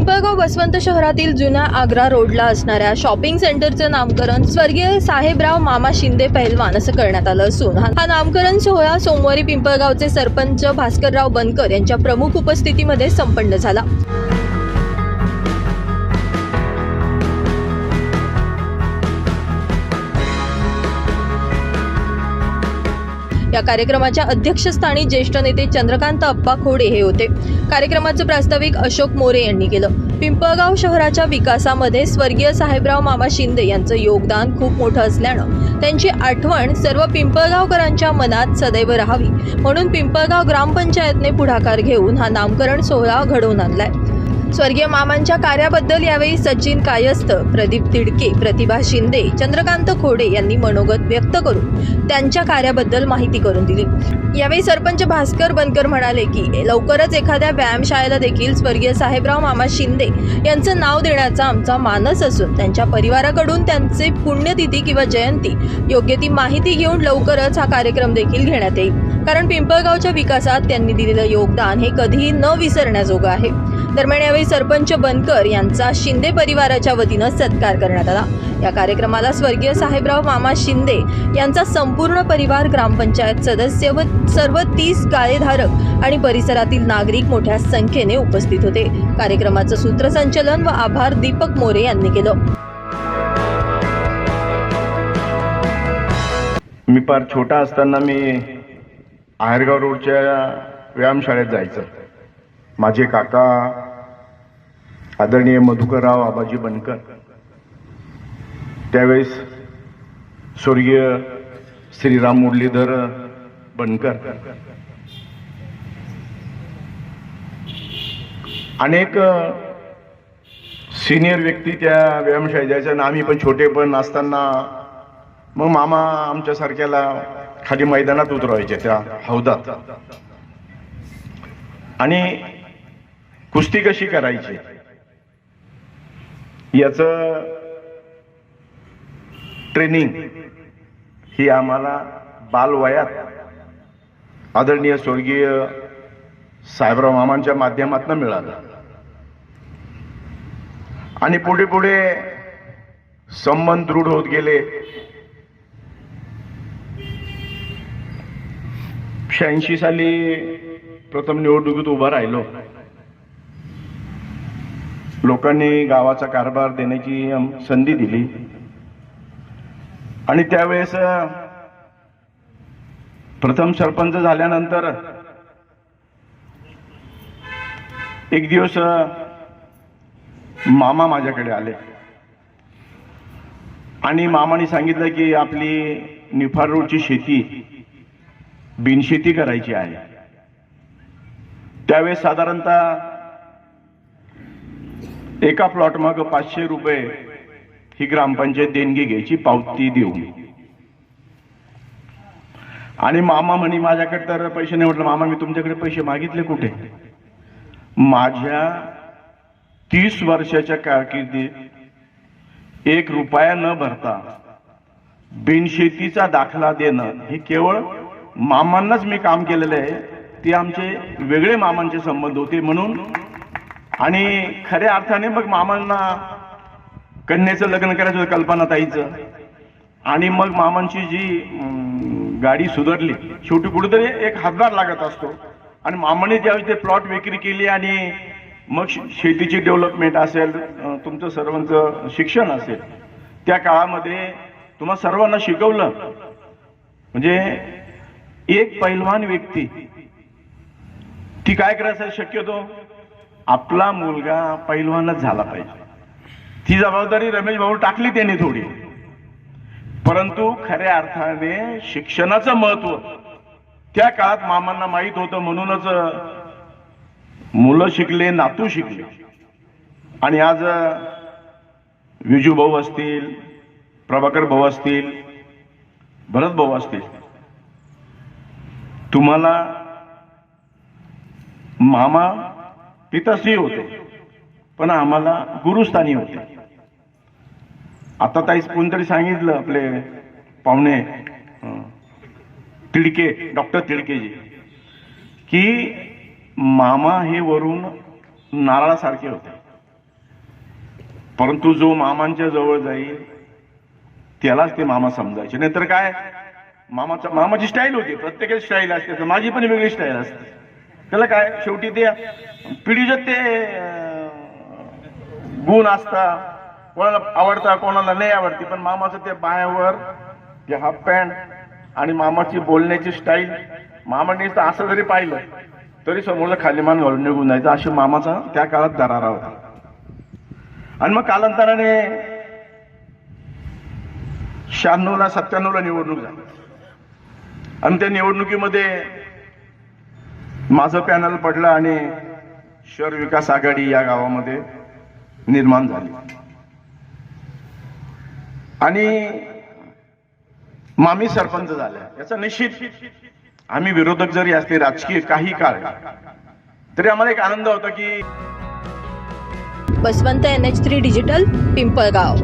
पिंपळगाव बसवंत शहरातील जुन्या आग्रा रोडला असणाऱ्या शॉपिंग सेंटरचं नामकरण स्वर्गीय साहेबराव मामा शिंदे पहिलवान असं करण्यात आलं असून हा नामकरण सोहळा सोमवारी पिंपळगावचे सरपंच भास्करराव बनकर यांच्या प्रमुख उपस्थितीमध्ये संपन्न झाला. या कार्यक्रमाच्या अध्यक्षस्थानी ज्येष्ठ नेते चंद्रकांत अप्पा खोडे हे होते. कार्यक्रमाचं प्रास्ताविक अशोक मोरे यांनी केलं. पिंपळगाव शहराच्या विकासामध्ये स्वर्गीय साहेबराव मामा शिंदे यांचं योगदान खूप मोठं असल्यानं त्यांची आठवण सर्व पिंपळगावकरांच्या मनात सदैव राहावी. म्हणून पिंपळगाव ग्रामपंचायतने पुढाकार घेऊन हा नामकरण सोहळा घडवून आणलाय. स्वर्गीय मामांच्या कार्याबद्दल यावेळी सचिन कायस्थ प्रदीप तिडके प्रतिभा शिंदे चंद्रकांत खोडे यांनी मनोगत व्यक्त करून त्यांच्या कार्याबद्दल माहिती करून दिली. यावेळी सरपंच भास्कर बनकर म्हणाले की लवकरच एखाद्या व्यायामशाळेला देखील स्वर्गीय साहेबराव मामा शिंदे यांचं नाव देण्याचा आमचा मानस असून त्यांच्या परिवाराकडून त्यांचे पुण्यतिथी किंवा जयंती योग्य ती माहिती घेऊन लवकरच हा कार्यक्रम देखील घेण्यात येईल. कारण पिंपळगावच्या विकासात त्यांनी दिलेलं योगदान हे कधीही न विसरण्याजोगं आहे. दरम्यान यावेळी सरपंच बनकर यांचा शिंदे परिवाराच्या वतीनं सत्कार करण्यात आला. या कार्यक्रमाला स्वर्गीय साहेबराव मामा शिंदे यांचा संपूर्ण परिवार ग्रामपंचायत सदस्य व सर्व तीस गाळेधारक आणि परिसरातील नागरिक मोठ्या संख्येने उपस्थित होते. कार्यक्रमाचं सूत्रसंचलन व आभार दीपक मोरे यांनी केलं. मी फार छोटा असताना मी आहेरगाव रोडच्या व्यायामशाळेत जायचं. माझे काका आदरणीय मधुकरराव आबाजी बनकर त्यावेळेस स्वर्गीय श्रीराम मुरलीधर बनकर अनेक सिनियर व्यक्ती त्या व्यायामशाळेत जायच्या आम्ही पण छोटे पण असताना मग मामा आमच्यासारख्याला खाली मैदानात उतरवायचे त्या हौदात. आणि कुस्ती कशी करायची? याच ट्रेनिंग ही आम्हाला बालवयात आदरणीय स्वर्गीय साहेबराव मामांच्या माध्यमातून मिळालं. आणि पुढे पुढे संबंध दृढ होत गेले. शहाऐंशी साली प्रथम निवडणुकीत उभा राहिलो. लोकांनी गावाचा कारभार देण्याची संधी दिली. आणि त्यावेळेस प्रथम सरपंच झाल्यानंतर एक दिवस मामा माझ्याकडे आले. आणि मामाने सांगितलं की आपली निफाड रोडची शेती बिनशेती करायची आहे. त्यावेळेस साधारणतः एका प्लॉट माग पाचशे रुपये ही ग्रामपंचायत देणगी घ्यायची पावती देऊन. आणि मामा म्हणे माझ्याकडे तर पैसे नाही. म्हटलं मामा मी तुमच्याकडे पैसे मागितले कुठे? माझ्या तीस वर्षाच्या कारकिर्दीत एक रुपया न भरता बिनशेतीचा दाखला देणं हे केवळ मामांनाच मी काम केलेलं आहे. ते आमचे वेगळे मामांचे संबंध होते म्हणून आणि खऱ्या अर्थाने मग मामांना कन्याचं लग्न करायचं कल्पना कल्पनाताईचं. आणि मग मामांची जी गाडी सुधारली. शेवटी कुठेतरी एक हातभार लागत असतो. आणि मामाने ज्यावेळी ते प्लॉट विक्री केली आणि मग शेतीची डेव्हलपमेंट असेल तुमचं सर्वांचं शिक्षण असेल त्या काळामध्ये तुम्हा सर्वांना शिकवलं. म्हणजे एक पैलवान व्यक्ती ती काय करायचं शक्यतो? आपला मुलगा पैलवानच झाला पाहिजे. ती जबाबदारी रमेश भाऊ टाकली त्यांनी थोडी. परंतु खऱ्या अर्थाने शिक्षणाचं महत्त्व त्या काळात मामांना माहीत होतं म्हणूनच मुलं शिकले नातू शिकले. आणि आज विजू भाऊ असतील प्रभाकर भाऊ असतील भरत भाऊ असतील. तुम्हाला मामा तिथं स्त्री होते. पण आम्हाला गुरुस्थानी होते. आता ताईस कोणतरी सांगितलं आपले पाहुणे तिडके डॉक्टर तिडकेजी की मामा हे वरून नारळासारखे होते. परंतु जो मामांच्या जवळ जाईल त्यालाच ते मामा समजायचे. नाहीतर काय? मामाचा मामाची स्टाईल होती. प्रत्येकाची स्टाईल असते. तर माझी पण वेगळी स्टाईल असते. त्याला काय शेवटी ते पिढीचे ते गुण असता कोणाला आवडता कोणाला नाही आवडती पण मामाचं ते बायावर ते हाफ पॅन्ट आणि मामाची बोलण्याची स्टाईल मामाने तर असं जरी पाहिलं तरी समोरला खाली मान घालून निघून जायचं. अशी मामाचा त्या काळात दरारा होता. आणि मग कालांतराने शहाण्णवला सत्त्याण्णवला निवडणूक झाली. आणि त्या निवडणुकीमध्ये माझं पॅनल पडलं आणि शहर विकास आघाडी या गावामध्ये निर्माण झाली. आणि मामी सरपंच झाल्या. याचा निश्चित आम्ही विरोधक जरी असले राजकीय काही काळ तरी आम्हाला एक आनंद होता की Baswant N H three digital Pimpalgaon.